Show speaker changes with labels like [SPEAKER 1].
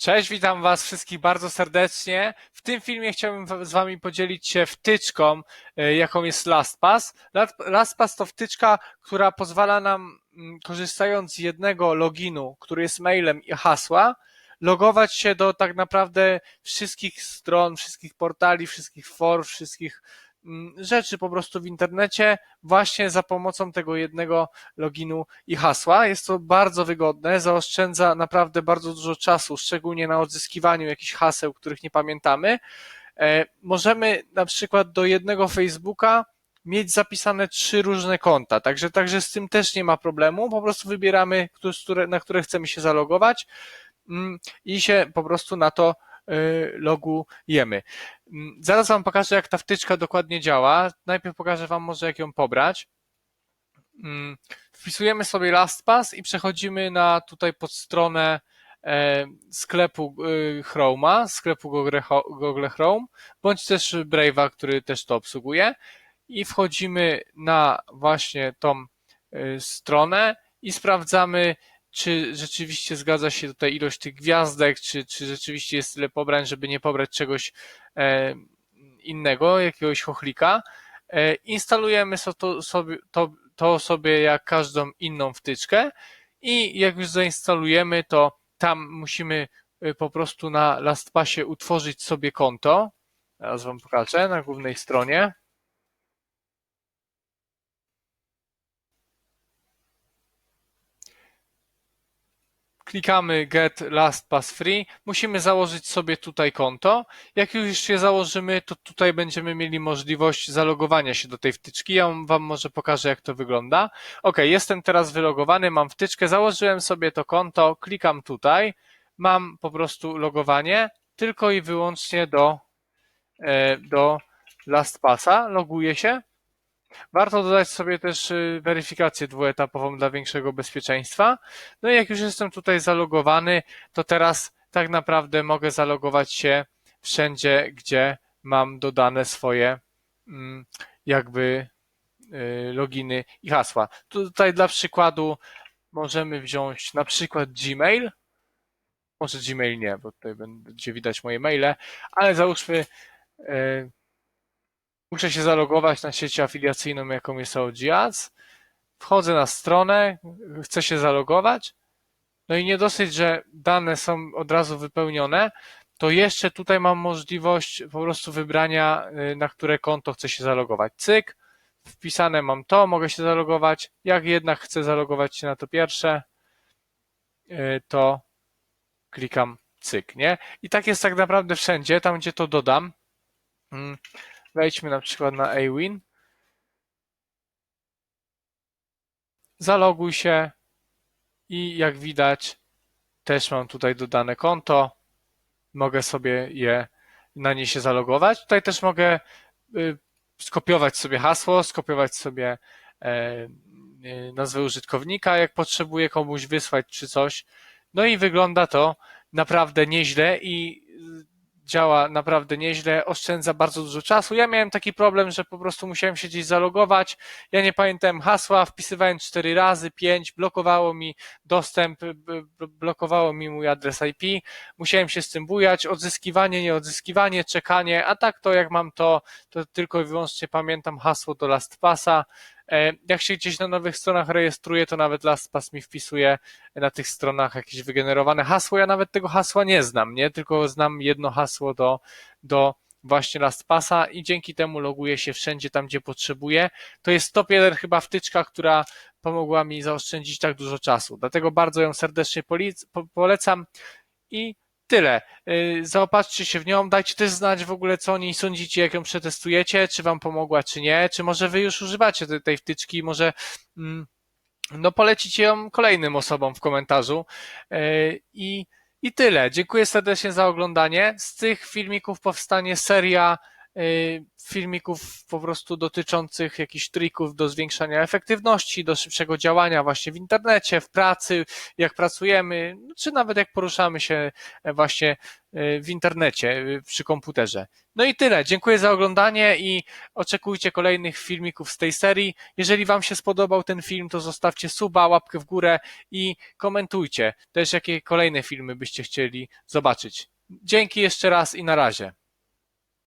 [SPEAKER 1] Cześć, witam Was wszystkich bardzo serdecznie. W tym filmie chciałbym z Wami podzielić się wtyczką, e, jaką jest LastPass. LastPass to wtyczka, która pozwala nam, mm, korzystając z jednego loginu, który jest mailem i hasła, logować się do tak naprawdę wszystkich stron, wszystkich portali, wszystkich for, wszystkich rzeczy po prostu w internecie właśnie za pomocą tego jednego loginu i hasła. Jest to bardzo wygodne, zaoszczędza naprawdę bardzo dużo czasu, szczególnie na odzyskiwaniu jakichś haseł, których nie pamiętamy. E, Możemy na przykład do jednego Facebooka mieć zapisane trzy różne konta, także, także z tym też nie ma problemu. Po prostu wybieramy, na które chcemy się zalogować mm, i się po prostu na to y, logujemy. Mm, Zaraz Wam pokażę, jak ta wtyczka dokładnie działa. Najpierw pokażę Wam może, jak ją pobrać. Mm, Wpisujemy sobie LastPass i przechodzimy na tutaj pod stronę e, sklepu y, Chroma, sklepu Google Chrome, bądź też Brave'a, który też to obsługuje i wchodzimy na właśnie tą y, stronę i sprawdzamy, czy rzeczywiście zgadza się tutaj ilość tych gwiazdek, czy, czy rzeczywiście jest tyle pobrań, żeby nie pobrać czegoś e, innego, jakiegoś chochlika. E, Instalujemy to, sobie, to, to sobie jak każdą inną wtyczkę i jak już zainstalujemy, to tam musimy y, po prostu na LastPassie utworzyć sobie konto. Teraz Wam pokażę na głównej stronie. Klikamy Get LastPass Free. Musimy założyć sobie tutaj konto. Jak już je założymy, to tutaj będziemy mieli możliwość zalogowania się do tej wtyczki. Ja Wam może pokażę, jak to wygląda. Ok, jestem teraz wylogowany, mam wtyczkę, założyłem sobie to konto, klikam tutaj, mam po prostu logowanie tylko i wyłącznie do, e, do LastPassa, loguję się. Warto dodać sobie też y, weryfikację dwuetapową dla większego bezpieczeństwa. No i jak już jestem tutaj zalogowany, to teraz tak naprawdę mogę zalogować się wszędzie, gdzie mam dodane swoje mm, jakby y, loginy i hasła. Tutaj dla przykładu możemy wziąć na przykład Gmail. Może Gmail nie, bo tutaj będzie widać moje maile, ale załóżmy, y, muszę się zalogować na sieć afiliacyjną, jaką jest OG Ads. Wchodzę na stronę, chcę się zalogować. No i nie dosyć, że dane są od razu wypełnione, to jeszcze tutaj mam możliwość po prostu wybrania, y, na które konto chcę się zalogować. Cyk, wpisane mam to, mogę się zalogować. Jak jednak chcę zalogować się na to pierwsze, y, to klikam cyk, nie? I tak jest tak naprawdę wszędzie, tam gdzie to dodam. Wejdźmy na przykład na Awin. Zaloguj się i jak widać też mam tutaj dodane konto. Mogę sobie je na nie się zalogować. Tutaj też mogę y, skopiować sobie hasło, skopiować sobie e, y, nazwę użytkownika, jak potrzebuję komuś wysłać czy coś. No i wygląda to naprawdę nieźle i działa naprawdę nieźle, oszczędza bardzo dużo czasu. Ja miałem taki problem, że po prostu musiałem się gdzieś zalogować. Ja nie pamiętałem hasła, wpisywałem cztery razy, pięć, blokowało mi dostęp, blokowało mi mój adres IP. Musiałem się z tym bujać, odzyskiwanie, nieodzyskiwanie, czekanie, a tak to jak mam to, to tylko i wyłącznie pamiętam hasło do LastPassa. E, Jak się gdzieś na nowych stronach rejestruję, to nawet LastPass mi wpisuje na tych stronach jakieś wygenerowane hasło. Ja nawet tego hasła nie znam, nie? Tylko znam jedno hasło do, do właśnie LastPassa i dzięki temu loguję się wszędzie tam, gdzie potrzebuję. To jest top 1 chyba wtyczka, która pomogła mi zaoszczędzić tak dużo czasu. Dlatego bardzo ją serdecznie polecam i tyle. Yy, Zaopatrzcie się w nią, dajcie też znać w ogóle, co o niej sądzicie, jak ją przetestujecie, czy wam pomogła, czy nie, czy może wy już używacie tej, wtyczki, może mm, no polecicie ją kolejnym osobom w komentarzu. Yy, I, I tyle. Dziękuję serdecznie za oglądanie. Z tych filmików powstanie seria y, filmików po prostu dotyczących jakichś trików do zwiększania efektywności, do szybszego działania właśnie w internecie, w pracy, jak pracujemy, czy nawet jak poruszamy się e, właśnie y, w internecie y, przy komputerze. No i tyle. Dziękuję za oglądanie i oczekujcie kolejnych filmików z tej serii. Jeżeli Wam się spodobał ten film, to zostawcie suba, łapkę w górę i komentujcie też, jakie kolejne filmy byście chcieli zobaczyć. Dzięki jeszcze raz i na razie.